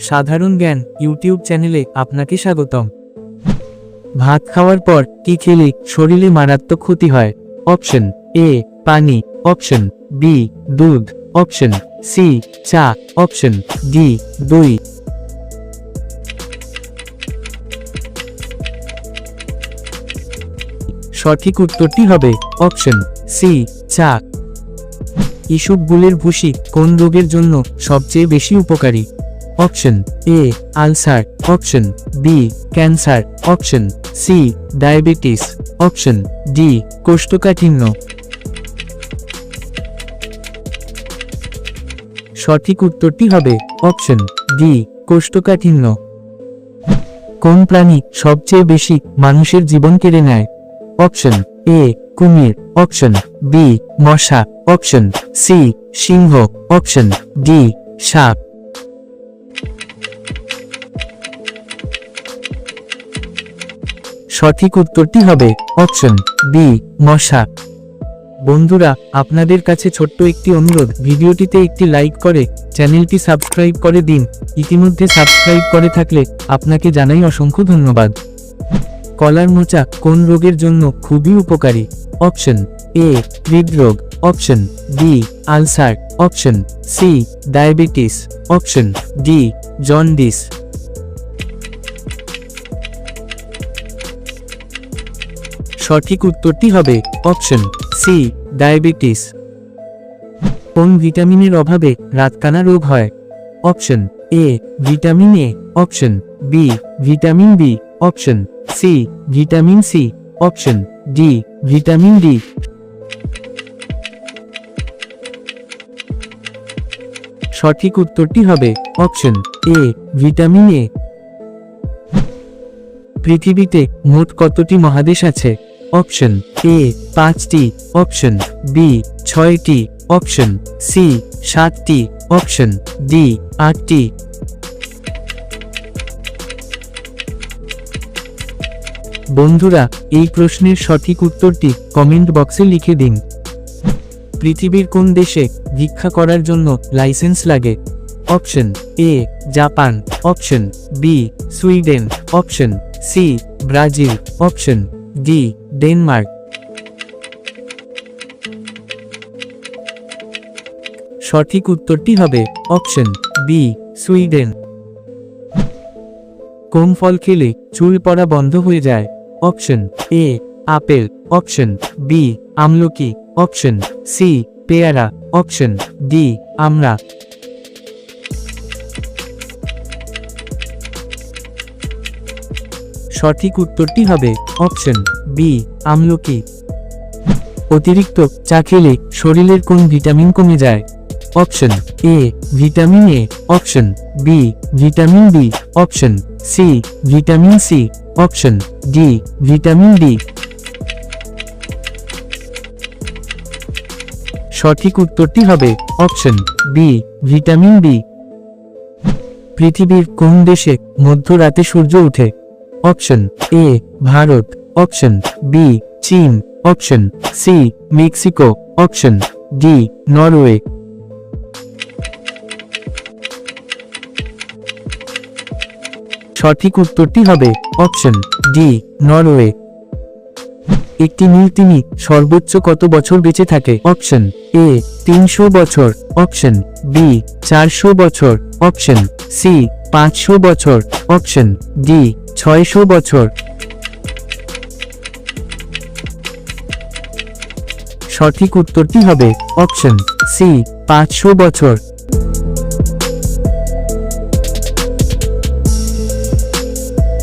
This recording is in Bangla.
সাধারণ জ্ঞান ইউটিউব চ্যানেলে আপনাকে স্বাগতম। ভাত খাওয়ার পর কি খেলে শরীরে মারাত্মক ক্ষতি হয়? অপশন এ, পানি। অপশন বি, দুধ। অপশন সি, চা। অপশন ডি, দই। সঠিক উত্তরটি হবে অপশন সি, চা। ইসবগুলের ভুসি কোন রোগের জন্য সবচেয়ে বেশি উপকারী? Option A, ulcer, option B, cancer, option C, diabetes, option D, কোষ্ঠকাঠিন্য। সঠিক উত্তরটি হবে অপশন ডি, কোষ্ঠকাঠিন্য। কোন প্রাণী সবচেয়ে বেশি মানুষের জীবন কেড়ে নেয়? অপশন এ, কুমির, অপশন বি, মশা, অপশন সি, সিংহ, অপশন ডি, সাপ। সঠিক উত্তরটি হবে অপশন বি মশা। বন্ধুরা, আপনাদের কাছে ছোট্ট একটি অনুরোধ, ভিডিওটিতে একটি লাইক করে, চ্যানেলটি সাবস্ক্রাইব করে দিন। ইতিমধ্যে সাবস্ক্রাইব করে থাকলে, আপনাকে জানাই অসংখ্য ধন্যবাদ। কলার মোচা, কোন রোগের জন্য খুবই উপকারী? অপশন এ হৃদরোগ। Option B ulcer. Option C diabetes. Option D jaundice. সঠিক উত্তরটি হবে অপশন সি, ডায়াবেটিস। কোন ভিটামিনের অভাবে রাতকানা রোগ হয়? Option A, vitamin A. Option B, vitamin B. Option C, vitamin C. Option D, vitamin D. সঠিক উত্তরটি হবে অপশন এ, ভিটামিন এ। পৃথিবীতে মোট কতটি মহাদেশ আছে? অপশন এ পাঁচটি, অপশন বি ছয়টি, অপশন সি সাতটি, অপশন ডি আটটি। বন্ধুরা, এই প্রশ্নের সঠিক উত্তরটি কমেন্ট বক্সে লিখে দিন। পৃথিবীর কোন দেশে ভিক্ষা করার জন্য লাইসেন্স লাগে? Option A Japan, option B Sweden, option C Brazil, option D Denmark. সঠিক উত্তরটি হবে অপশন বি, সুইডেন। কোন ফল খেলে চুল পড়া বন্ধ হয়ে যায়? Option A, apple. Option B, আমলকি। অপশন সি, পেয়ারা। অপশন ডি আমরা সঠিক উত্তরটি হবে অপশন বি আমলকি অতিরিক্ত চা খেলে শরীরের কোন ভিটামিন কমে যায়? Option A, vitamin A. Option B, vitamin B. Option C, vitamin C. Option D, vitamin D. সঠিক উত্তরটি হবে অপশন বি, ভিটামিন বি। পৃথিবীর কোন দেশে মধ্যরাতে সূর্য ওঠে? Option A, Bharat. Option B, চীন। Option C, Mexico. Option D, Norway. সঠিক উত্তরটি হবে অপশন ডি, নরওয়ে। একটি নীল তিনি সর্বোচ্চ কত বছর বেঁচে থাকে? অপশন এ, তিনশো বছর। অপশন বি, চারশো বছর। অপশন সি পাঁচশো বছর। অপশন ডি ছয়শো বছর। সঠিক উত্তরটি হবে অপশন সি পাঁচশো বছর।